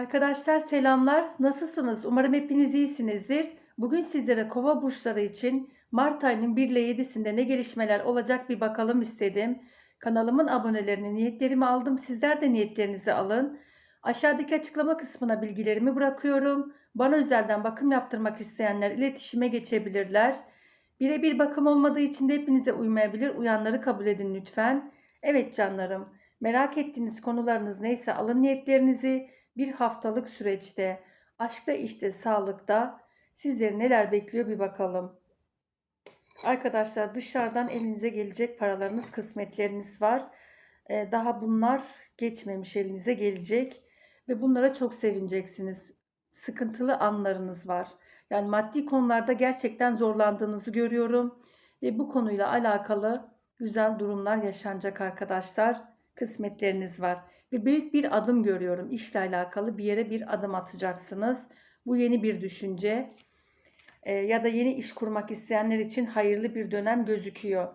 Arkadaşlar selamlar. Nasılsınız? Umarım hepiniz iyisinizdir. Bugün sizlere kova burçları için Mart ayının 1 ile 7'sinde ne gelişmeler olacak bir bakalım istedim. Kanalımın abonelerini, niyetlerimi aldım. Sizler de niyetlerinizi alın. Aşağıdaki açıklama kısmına bilgilerimi bırakıyorum. Bana özelden bakım yaptırmak isteyenler iletişime geçebilirler. Birebir bakım olmadığı için de hepinize uymayabilir. Uyanları kabul edin lütfen. Evet canlarım. Merak ettiğiniz konularınız neyse alın niyetlerinizi bir haftalık süreçte aşkta işte sağlıkta sizleri neler bekliyor bir bakalım. Arkadaşlar dışarıdan elinize gelecek paralarınız, kısmetleriniz var. Ee, daha bunlar geçmemiş elinize gelecek ve bunlara çok sevineceksiniz. Sıkıntılı anlarınız var. Yani maddi konularda gerçekten zorlandığınızı görüyorum ve bu konuyla alakalı güzel durumlar yaşanacak arkadaşlar. Kısmetleriniz var ve büyük bir adım görüyorum. İşle alakalı bir yere bir adım atacaksınız. Bu yeni bir düşünce e, ya da yeni iş kurmak isteyenler için hayırlı bir dönem gözüküyor.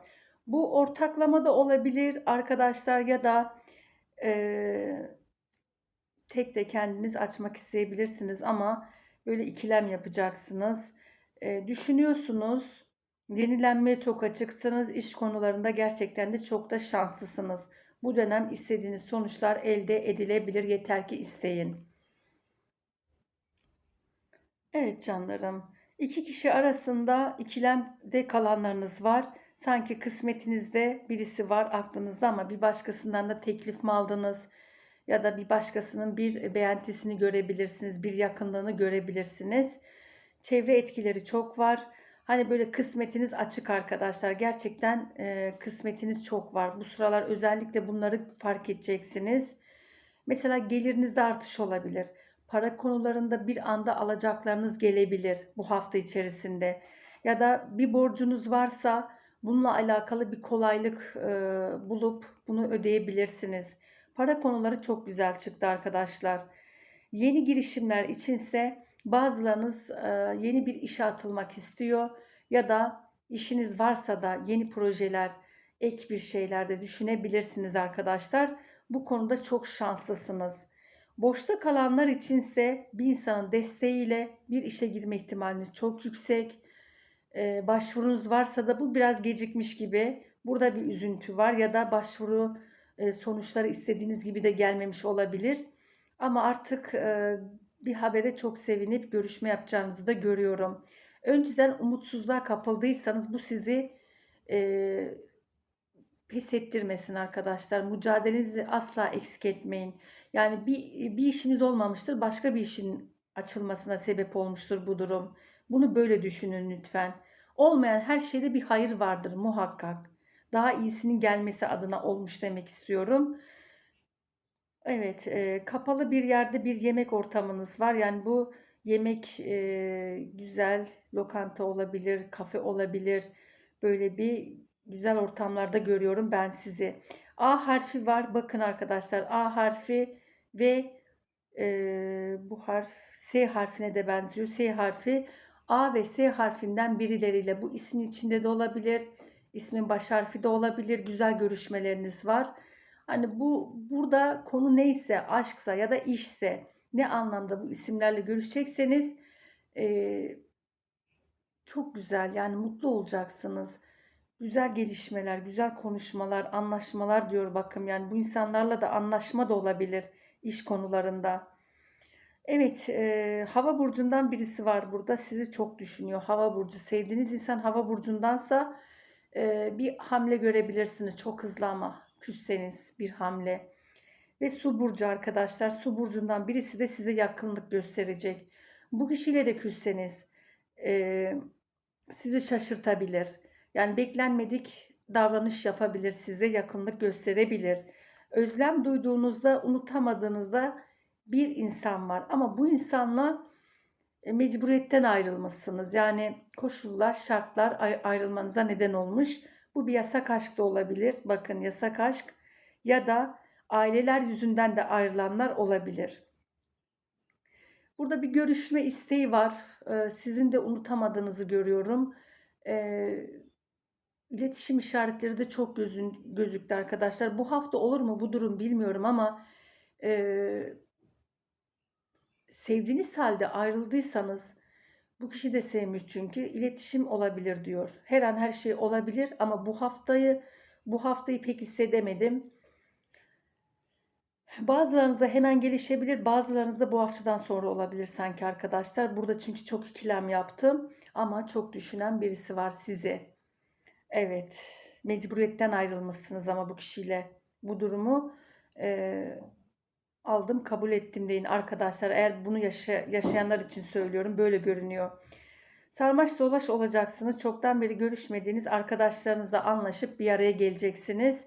Bu ortaklama da olabilir arkadaşlar ya da e, tek de kendiniz açmak isteyebilirsiniz ama böyle ikilem yapacaksınız. E, düşünüyorsunuz, yenilenmeye çok açıksınız. İş konularında gerçekten de çok da şanslısınız. Bu dönem istediğiniz sonuçlar elde edilebilir yeter ki isteyin. Evet canlarım. İki kişi arasında ikilemde kalanlarınız var. Sanki kısmetinizde birisi var aklınızda ama bir başkasından da teklif mi aldınız? Ya da bir başkasının bir beğentisini görebilirsiniz, bir yakınlığını görebilirsiniz. Çevre etkileri çok var. Hani böyle kısmetiniz açık arkadaşlar. Gerçekten e, kısmetiniz çok var. Bu sıralar özellikle bunları fark edeceksiniz. Mesela gelirinizde artış olabilir. Para konularında bir anda alacaklarınız gelebilir bu hafta içerisinde. Ya da bir borcunuz varsa bununla alakalı bir kolaylık e, bulup bunu ödeyebilirsiniz. Para konuları çok güzel çıktı arkadaşlar. Yeni girişimler içinse bazılarınız e, yeni bir işe atılmak istiyor ya da işiniz varsa da yeni projeler, ek bir şeyler de düşünebilirsiniz arkadaşlar. Bu konuda çok şanslısınız. Boşta kalanlar içinse bir insanın desteğiyle bir işe girme ihtimaliniz çok yüksek. Ee, başvurunuz varsa da bu biraz gecikmiş gibi. Burada bir üzüntü var ya da başvuru e, sonuçları istediğiniz gibi de gelmemiş olabilir. Ama artık e, bir habere çok sevinip görüşme yapacağınızı da görüyorum. Önceden umutsuzluğa kapıldıysanız bu sizi e, pes ettirmesin arkadaşlar. Mücadelenizi asla eksik etmeyin. Yani bir, bir işiniz olmamıştır, başka bir işin açılmasına sebep olmuştur bu durum. Bunu böyle düşünün lütfen. Olmayan her şeyde bir hayır vardır muhakkak. Daha iyisinin gelmesi adına olmuş demek istiyorum. Evet, e, kapalı bir yerde bir yemek ortamınız var. Yani bu yemek e, güzel, lokanta olabilir, kafe olabilir. Böyle bir güzel ortamlarda görüyorum ben sizi. A harfi var. Bakın arkadaşlar A harfi ve e, bu harf S harfine de benziyor. S harfi A ve S harfinden birileriyle bu ismin içinde de olabilir. İsmin baş harfi de olabilir. Güzel görüşmeleriniz var. Hani bu burada konu neyse aşksa ya da işse ne anlamda bu isimlerle görüşecekseniz e, çok güzel yani mutlu olacaksınız. Güzel gelişmeler, güzel konuşmalar, anlaşmalar diyor bakım. Yani bu insanlarla da anlaşma da olabilir iş konularında. Evet, e, hava burcundan birisi var burada. Sizi çok düşünüyor. Hava burcu. Sevdiğiniz insan hava burcundansa e, bir hamle görebilirsiniz. Çok hızlı ama küsseniz bir hamle. Ve su burcu arkadaşlar. Su burcundan birisi de size yakınlık gösterecek. Bu kişiyle de küsseniz e, sizi şaşırtabilir. Yani beklenmedik davranış yapabilir, size yakınlık gösterebilir. Özlem duyduğunuzda, unutamadığınızda bir insan var. Ama bu insanla e, mecburiyetten ayrılmışsınız. Yani koşullar, şartlar ayrılmanıza neden olmuş. Bu bir yasak aşk da olabilir. Bakın yasak aşk ya da aileler yüzünden de ayrılanlar olabilir. Burada bir görüşme isteği var. Ee, sizin de unutamadığınızı görüyorum. Ee, iletişim işaretleri de çok gözün, gözüktü arkadaşlar. Bu hafta olur mu bu durum bilmiyorum ama e, sevdiğiniz halde ayrıldıysanız bu kişi de sevmiş çünkü iletişim olabilir diyor. Her an her şey olabilir ama bu haftayı bu haftayı pek hissedemedim. Bazılarınızda hemen gelişebilir, bazılarınızda bu haftadan sonra olabilir sanki arkadaşlar. Burada çünkü çok ikilem yaptım ama çok düşünen birisi var sizi. Evet, mecburiyetten ayrılmışsınız ama bu kişiyle bu durumu e, aldım, kabul ettim deyin arkadaşlar. Eğer bunu yaşa- yaşayanlar için söylüyorum, böyle görünüyor. Sarmaş dolaş olacaksınız. Çoktan beri görüşmediğiniz arkadaşlarınızla anlaşıp bir araya geleceksiniz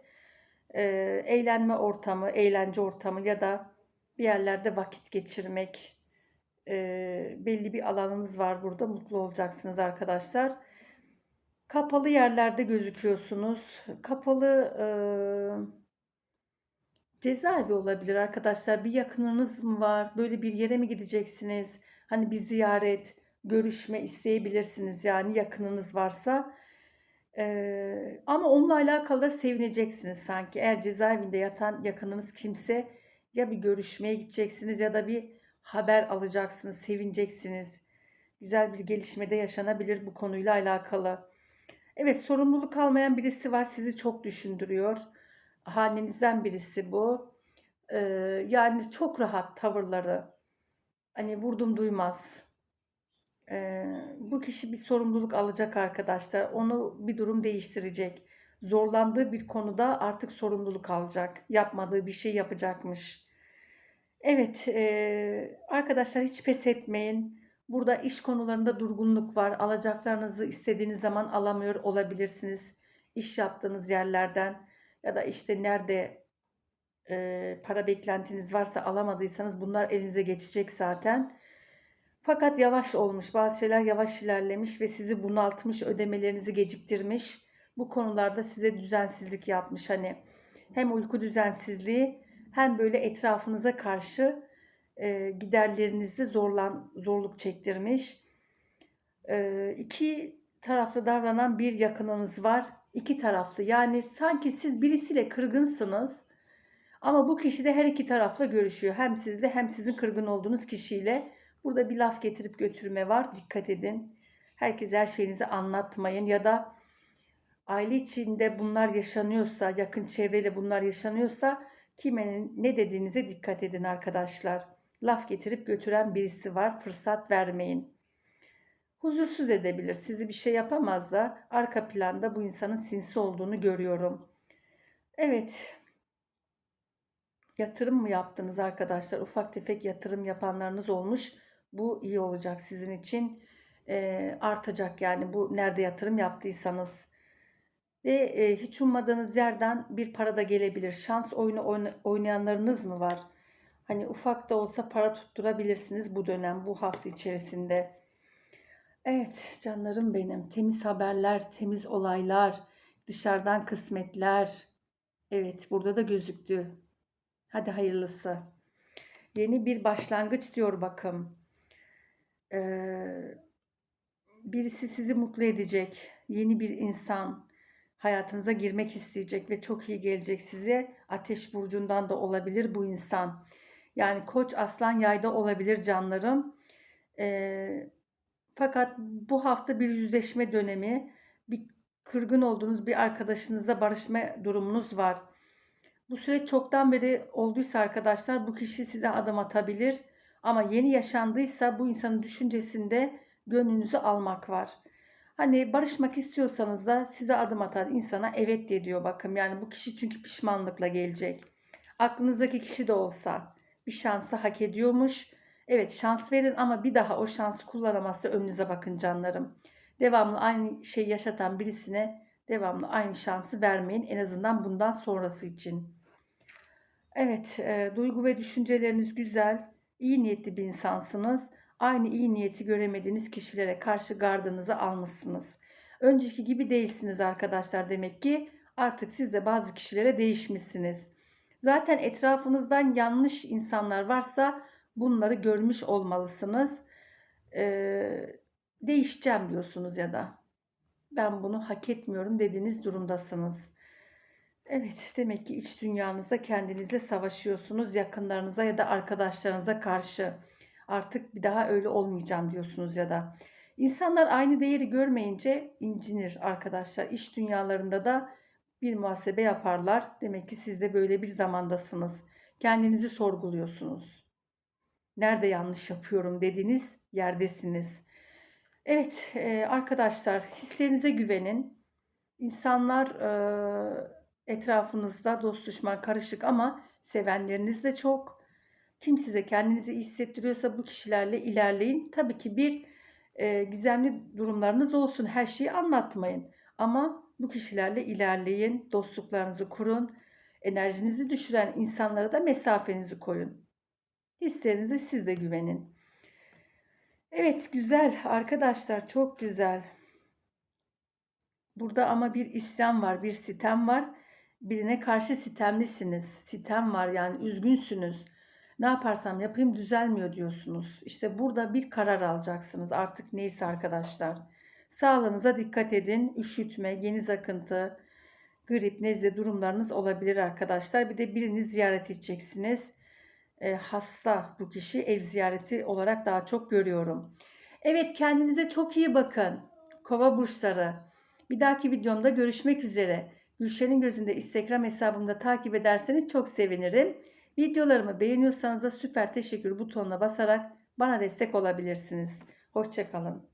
e, eğlenme ortamı, eğlence ortamı ya da bir yerlerde vakit geçirmek e, belli bir alanınız var burada mutlu olacaksınız arkadaşlar. Kapalı yerlerde gözüküyorsunuz. Kapalı e, cezaevi olabilir arkadaşlar. Bir yakınınız mı var? Böyle bir yere mi gideceksiniz? Hani bir ziyaret, görüşme isteyebilirsiniz yani yakınınız varsa. Ee, ama onunla alakalı da sevineceksiniz sanki. Eğer cezaevinde yatan yakınınız kimse ya bir görüşmeye gideceksiniz ya da bir haber alacaksınız, sevineceksiniz. Güzel bir gelişmede yaşanabilir bu konuyla alakalı. Evet, sorumluluk almayan birisi var, sizi çok düşündürüyor. Hanenizden birisi bu. Ee, yani çok rahat tavırları. Hani vurdum duymaz. Ee, bu kişi bir sorumluluk alacak arkadaşlar. Onu bir durum değiştirecek. Zorlandığı bir konuda artık sorumluluk alacak. Yapmadığı bir şey yapacakmış. Evet e, arkadaşlar hiç pes etmeyin. Burada iş konularında durgunluk var. Alacaklarınızı istediğiniz zaman alamıyor olabilirsiniz. İş yaptığınız yerlerden ya da işte nerede e, para beklentiniz varsa alamadıysanız bunlar elinize geçecek zaten. Fakat yavaş olmuş. Bazı şeyler yavaş ilerlemiş ve sizi bunaltmış, ödemelerinizi geciktirmiş. Bu konularda size düzensizlik yapmış. Hani hem uyku düzensizliği hem böyle etrafınıza karşı e, giderlerinizde zorlan zorluk çektirmiş. E, iki taraflı davranan bir yakınınız var. İki taraflı. Yani sanki siz birisiyle kırgınsınız. Ama bu kişi de her iki tarafla görüşüyor. Hem sizle hem sizin kırgın olduğunuz kişiyle Burada bir laf getirip götürme var. Dikkat edin. Herkes her şeyinizi anlatmayın ya da aile içinde bunlar yaşanıyorsa, yakın çevreyle bunlar yaşanıyorsa kimenin ne dediğinize dikkat edin arkadaşlar. Laf getirip götüren birisi var. Fırsat vermeyin. Huzursuz edebilir. Sizi bir şey yapamaz da arka planda bu insanın sinsi olduğunu görüyorum. Evet. Yatırım mı yaptınız arkadaşlar? Ufak tefek yatırım yapanlarınız olmuş. Bu iyi olacak sizin için. E, artacak yani bu nerede yatırım yaptıysanız. Ve e, hiç ummadığınız yerden bir para da gelebilir. Şans oyunu oynayanlarınız mı var? Hani ufak da olsa para tutturabilirsiniz bu dönem, bu hafta içerisinde. Evet canlarım benim. Temiz haberler, temiz olaylar, dışarıdan kısmetler. Evet burada da gözüktü. Hadi hayırlısı. Yeni bir başlangıç diyor bakım birisi sizi mutlu edecek, yeni bir insan hayatınıza girmek isteyecek ve çok iyi gelecek size. Ateş burcundan da olabilir bu insan. Yani koç aslan yayda olabilir canlarım. E, fakat bu hafta bir yüzleşme dönemi, bir kırgın olduğunuz bir arkadaşınızla barışma durumunuz var. Bu süreç çoktan beri olduysa arkadaşlar bu kişi size adım atabilir ama yeni yaşandıysa bu insanın düşüncesinde gönlünüzü almak var. Hani barışmak istiyorsanız da size adım atan insana evet de diyor bakın. Yani bu kişi çünkü pişmanlıkla gelecek. Aklınızdaki kişi de olsa bir şansı hak ediyormuş. Evet şans verin ama bir daha o şansı kullanamazsa önünüze bakın canlarım. Devamlı aynı şeyi yaşatan birisine devamlı aynı şansı vermeyin. En azından bundan sonrası için. Evet, e, duygu ve düşünceleriniz güzel iyi niyetli bir insansınız. Aynı iyi niyeti göremediğiniz kişilere karşı gardınızı almışsınız. Önceki gibi değilsiniz arkadaşlar demek ki artık siz de bazı kişilere değişmişsiniz. Zaten etrafınızdan yanlış insanlar varsa bunları görmüş olmalısınız. Ee, değişeceğim diyorsunuz ya da ben bunu hak etmiyorum dediğiniz durumdasınız. Evet, demek ki iç dünyanızda kendinizle savaşıyorsunuz yakınlarınıza ya da arkadaşlarınıza karşı. Artık bir daha öyle olmayacağım diyorsunuz ya da. İnsanlar aynı değeri görmeyince incinir arkadaşlar. İş dünyalarında da bir muhasebe yaparlar. Demek ki siz de böyle bir zamandasınız. Kendinizi sorguluyorsunuz. Nerede yanlış yapıyorum dediğiniz yerdesiniz. Evet e, arkadaşlar hislerinize güvenin. İnsanlar e, etrafınızda dost düşman karışık ama sevenleriniz de çok. Kim size kendinizi iyi hissettiriyorsa bu kişilerle ilerleyin. Tabii ki bir e, gizemli durumlarınız olsun. Her şeyi anlatmayın. Ama bu kişilerle ilerleyin. Dostluklarınızı kurun. Enerjinizi düşüren insanlara da mesafenizi koyun. Hislerinize siz de güvenin. Evet güzel arkadaşlar çok güzel. Burada ama bir isyan var, bir sitem var. Birine karşı sitemlisiniz. Sitem var yani üzgünsünüz. Ne yaparsam yapayım düzelmiyor diyorsunuz. İşte burada bir karar alacaksınız artık neyse arkadaşlar. Sağlığınıza dikkat edin. Üşütme, geniz akıntı, grip, nezle durumlarınız olabilir arkadaşlar. Bir de birini ziyaret edeceksiniz. E, hasta bu kişi ev ziyareti olarak daha çok görüyorum. Evet kendinize çok iyi bakın. Kova burçları. Bir dahaki videomda görüşmek üzere. Gülşen'in gözünde Instagram hesabımda takip ederseniz çok sevinirim. Videolarımı beğeniyorsanız da süper teşekkür butonuna basarak bana destek olabilirsiniz. Hoşçakalın.